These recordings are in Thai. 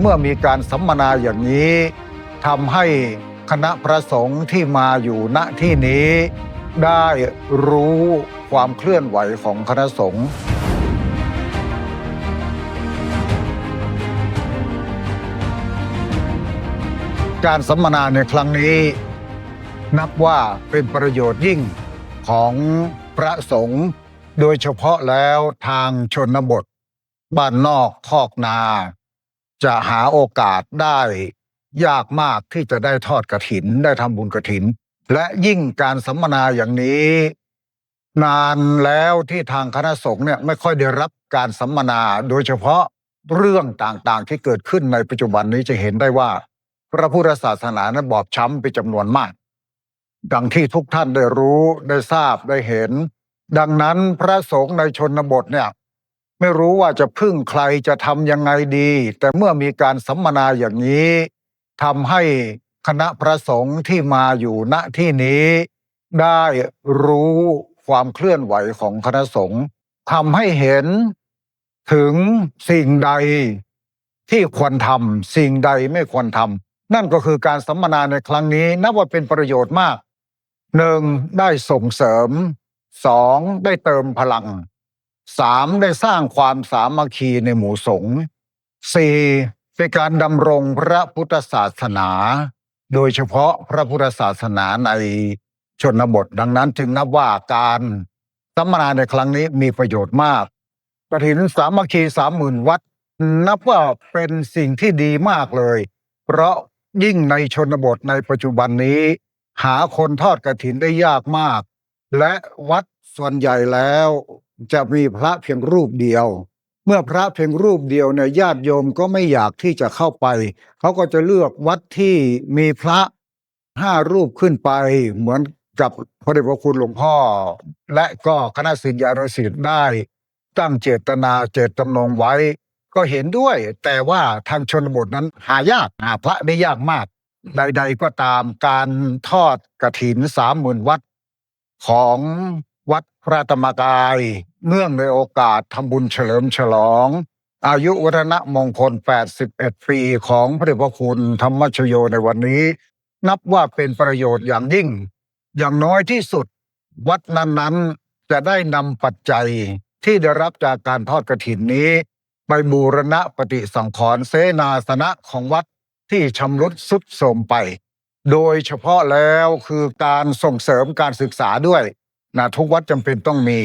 เมื่อมีการสัมมนาอย่างนี้ทำให้คณะพระสงฆ์ที่มาอยู่ณที่นี้ ได้รู้ความเคลื่อนไหวของคณะสงฆ์การสัมมนาในครั้งนี้ นับว่าเป็นประโยชน์ยิ่งของพระสงฆ์โดยเฉพาะแล้วทางชนบท บ้านนอกคอกนา จะหาโอกาสได้ยากมากที่จะได้ทอดกระถิน ได้ทำบุญกระถิน และยิ่งการสัมมนาอย่างนี้ นานแล้วที่ทางคณะสงฆ์เนี่ยไม่ค่อยได้รับการสัมมนาโดยเฉพาะเรื่องต่างๆที่เกิดขึ้นในปัจจุบันนี้จะเห็นได้ว่า พระพุทธศาสนานั้นบอบช้ำเป็นจำนวนมาก ดังที่ทุกท่านได้รู้ได้ทราบได้เห็น ดังนั้นพระสงฆ์ในชนบทเนี่ย ไม่รู้ว่าจะพึ่งใครจะทำยังไงดี แต่เมื่อมีการสัมมนาอย่างนี้ทำให้คณะพระสงฆ์ที่มาอยู่ณที่นี้ ได้รู้ความเคลื่อนไหวของคณะสงฆ์ทำให้เห็นถึงสิ่งใดที่ควรทำสิ่งใดไม่ควรทำนั่นก็คือการสัมมนาในครั้งนี้นับว่าเป็นประโยชน์มากหนึ่งได้ส่งเสริมสองได้เติมพลัง สามได้สร้างความสามัคคีในหมู่สงฆ์สี่เป็นการดำรงพระพุทธศาสนา โดยเฉพาะพระพุทธศาสนาในชนบทดังนั้นจึงนับว่าการสัมมนาในครั้งนี้มีประโยชน์มากกฐินสามัคคีสามหมื่นวัด นับว่าเป็นสิ่งที่ดีมากเลย เพราะยิ่งในชนบทในปัจจุบันนี้ หาคนทอดกระถินได้ยากมาก และวัดส่วนใหญ่แล้ว จะมีพระเพียงรูปเดียว เมื่อพระเพียงรูปเดียวเนี่ยญาติโยมก็ไม่อยากที่จะเข้าไป เขาก็จะเลือกวัดที่มีพระห้ารูปขึ้นไป เหมือนกับพระเดชพระคุณหลวงพ่อ และก็คณะศิษยานุศิษย์ได้ ตั้งเจตนาเจตจำนงไว้ ก็เห็นด้วย แต่ว่าทางชนบทนั้นหายากหาพระได้ยากมาก ใด ๆ ก็ตามการทอดกระถินสามหมื่นวัดของ วัดพระธรรมกาย เนื่องในโอกาสทำบุญเฉลิมฉลอง อายุวัฒนะมงคล 81 ปีของพระเดชพระคุณธรรมชโยในวันนี้ นับว่าเป็นประโยชน์อย่างยิ่ง อย่างน้อยที่สุด วัดนั้นๆจะได้นำปัจจัยที่ได้รับจากการทอดกระถินนี้ ไปบูรณะปฏิสังขรณ์เสนาสนะของวัดที่ชำรุดสุดโทรมไป โดยเฉพาะแล้วคือการส่งเสริมการศึกษาด้วย นะทุกวัดจำเป็นต้องมี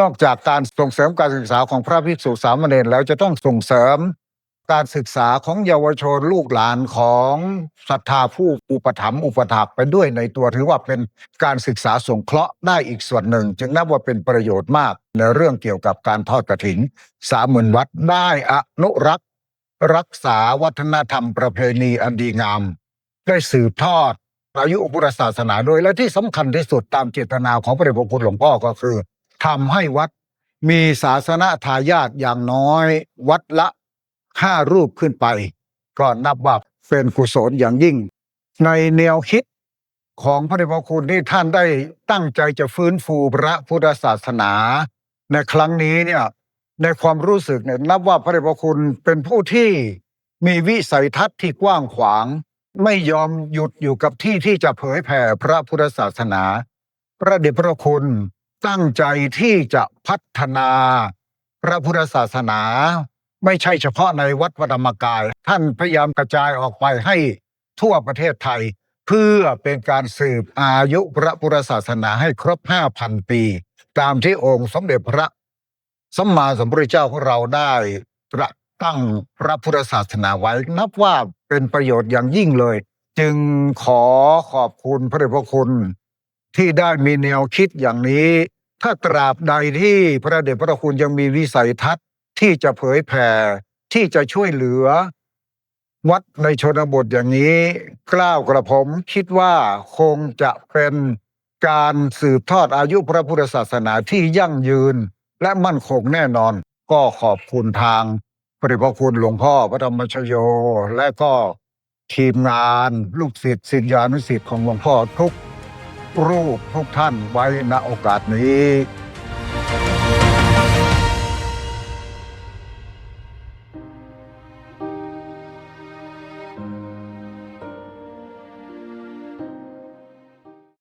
นอกจากการส่งเสริมการศึกษาของพระภิกษุสามเณรแล้วจะต้องส่งเสริม การศึกษาของเยาวชนลูกหลานของศรัทธาผู้อุปถัมภ์อุปถักไปด้วยในตัวถือว่าเป็นการศึกษาสงเคราะห์ได้อีกส่วนหนึ่ง จึงนับว่าเป็นประโยชน์มากในเรื่องเกี่ยวกับการทอดกระถิ่นสามหมื่นวัดได้อนุรักษ์รักษาวัฒนธรรมประเพณีอันดีงามได้สืบทอด อายุพุทธศาสนาโดยและที่สำคัญที่สุดตามเจตนาของพระเดชพระคุณหลวงพ่อก็คือทำให้วัดมีศาสนาทายาทอย่างน้อย วัดละห้ารูปขึ้นไป ก็นับว่าเป็นกุศลอย่างยิ่ง ในแนวคิดของพระเดชพระคุณที่ท่านได้ตั้งใจจะฟื้นฟูพระพุทธศาสนา ในครั้งนี้เนี่ยในความรู้สึกเนี่ยนับว่าพระเดชพระคุณเป็นผู้ที่มีวิสัยทัศน์ที่กว้างขวาง ไม่ยอมหยุดอยู่กับที่ที่จะเผยแผ่พระพุทธศาสนา พระเดชพระคุณตั้งใจที่จะพัฒนา พระพุทธศาสนา ไม่ใช่เฉพาะในวัดพระธรรมกาย ท่านพยายามกระจายออกไปให้ทั่วประเทศไทย เพื่อเป็นการสืบอายุพระพุทธศาสนาให้ครบ 5,000 ปี ตามที่องค์สมเด็จพระสัมมาสัมพุทธเจ้าของเราได้ตรัสตั้งพระพุทธศาสนาไว้นับว่า เป็นประโยชน์อย่างยิ่งเลย จึงขอขอบคุณพระเดชพระคุณที่ได้มีแนวคิดอย่างนี้ ถ้าตราบใดที่พระเดชพระคุณยังมีวิสัยทัศน์ที่จะเผยแผ่ที่จะช่วยเหลือ วัดในชนบทอย่างนี้กล้าวกระผมคิดว่าคงจะเป็นการสืบทอดอายุพระพุทธศาสนาที่ยั่งยืนและมั่นคงแน่นอน ก็ขอบคุณทาง พระเดชพระคุณหลวงพ่อพระธรรมชโย และก็ทีมงานลูกศิษย์ศิษยานุศิษย์ของหลวงพ่อทุกรูปทุกท่านไว้ณโอกาสนี้